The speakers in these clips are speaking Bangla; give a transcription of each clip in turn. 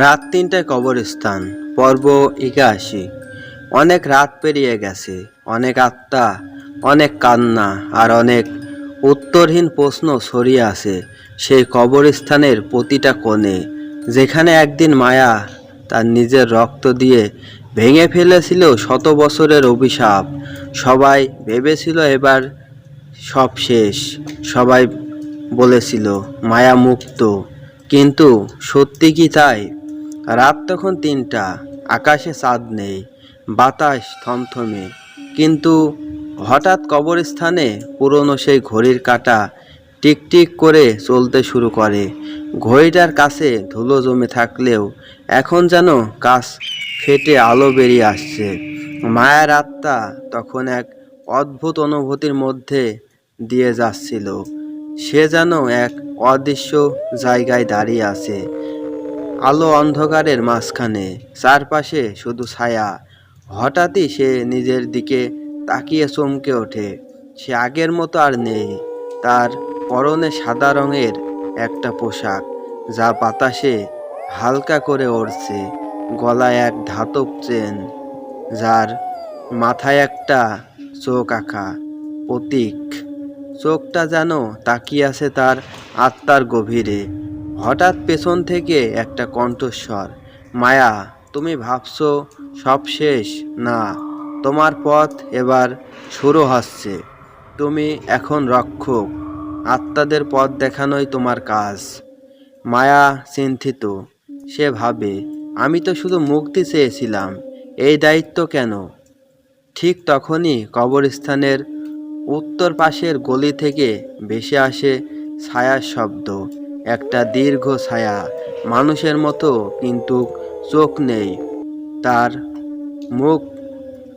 রাত তিনটায় কবরস্থান, পর্ব একাশি। অনেক রাত পেরিয়ে গেছে, অনেক আত্মা, অনেক কান্না আর অনেক উত্তরহীন প্রশ্ন ছড়িয়ে আছে সেই কবরস্থানের প্রতিটা কোণে, যেখানে একদিন মায়া তার নিজের রক্ত দিয়ে ভেঙে ফেলেছিল শত বছরের অভিশাপ। সবাই ভেবেছিল এবার সব শেষ। সবাই বলেছিল, মায়া মুক্ত। কিন্তু সত্যি কি তাই? রাত তখন তিনটা, আকাশে চাঁদ নেই, বাতাস থমথমে। কিন্তু হঠাৎ কবরস্থানে পুরনো সেই ঘড়ির কাঁটা টিকটিক করে চলতে শুরু করে। ঘড়িটার কাছে ধুলো জমে থাকলেও এখন যেন কাছ ফেটে আলো বেরিয়ে আসছে। মায়ার আত্মা তখন এক অদ্ভুত অনুভূতির মধ্যে দিয়ে যাচ্ছিল। সে যেন এক অদৃশ্য জায়গায় দাঁড়িয়ে আছে। আলো অন্ধকারের মাঝখানে, চারপাশে শুধু ছায়া। হঠাৎই সে নিজের দিকে তাকিয়ে চমকে ওঠে। সে আগের মতো আর নেই। তার পরনে সাদা রঙের একটা পোশাক, যা বাতাসে হালকা করে উড়ছে গলায় এক ধাতব চেন, যার মাথায় একটা চোখ আঁকা। প্রতীক। চোখটা যেন তাকিয়ে আছে তার আত্মার গভীরে। হঠাৎ পেছন থেকে একটা কণ্ঠস্বর, মায়া, তুমি ভাবছ সব শেষ? না, তোমার পথ এবার শুরু হচ্ছে। তুমি এখন রক্ষক, আত্মাদের পথ দেখানোই তোমার কাজ। মায়া চিন্তিত, সে ভাবে, আমি তো শুধু মুক্তি চেয়েছিলাম, এই দায়িত্ব কেন? ঠিক তখনই কবরস্থানের উত্তর পাশের গলি থেকে ভেসে আসে ছায়ার শব্দ। একটা দীর্ঘ ছায়া। মানুষের মতো কিন্তু চোখ নেই। তার মুখ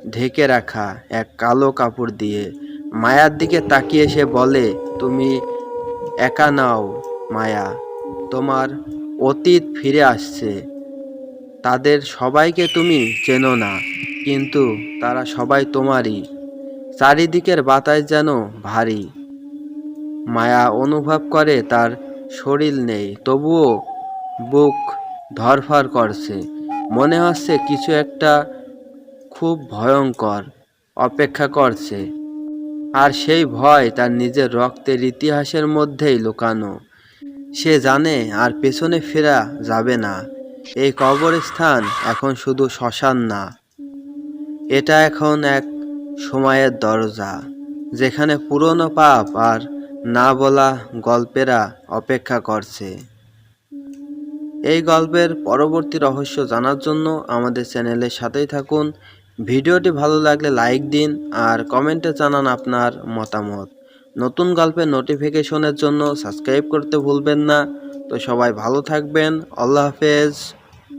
ঢেকে রাখা এক কালো কাপড় দিয়ে। মায়ার দিকে তাকিয়ে সে বলে, তুমি একা নাও মায়া। তোমার অতীত ফিরে আসছে। তাদের সবাইকে তুমি চেনো না, কিন্তু তারা সবাই তোমারই। চারিদিকের বাতাস যেন ভারী। মায়া অনুভব করে তার শরীর নেই, তবুও বুক ধরফর করছে। মনে হচ্ছে কিছু একটা খুব ভয়ঙ্কর অপেক্ষা করছে। আর সেই ভয় তার নিজের রক্তের ইতিহাসের মধ্যেই লুকানো। সে জানে আর পেছনে ফেরা যাবে না। এই কবরস্থান এখন শুধু শ্মশান না, এটা এখন এক সময়ের দরজা, যেখানে পুরনো পাপ আর না বলা গল্পেরা অপেক্ষা করছে। এই গল্পের পরবর্তী রহস্য জানার জন্য আমাদের চ্যানেলের সাথেই থাকুন। ভিডিওটি ভালো লাগলে লাইক দিন আর কমেন্টে জানান আপনার মতামত। নতুন গল্পের নোটিফিকেশনের জন্য সাবস্ক্রাইব করতে ভুলবেন না। তো সবাই ভালো থাকবেন। আল্লাহ হাফেজ।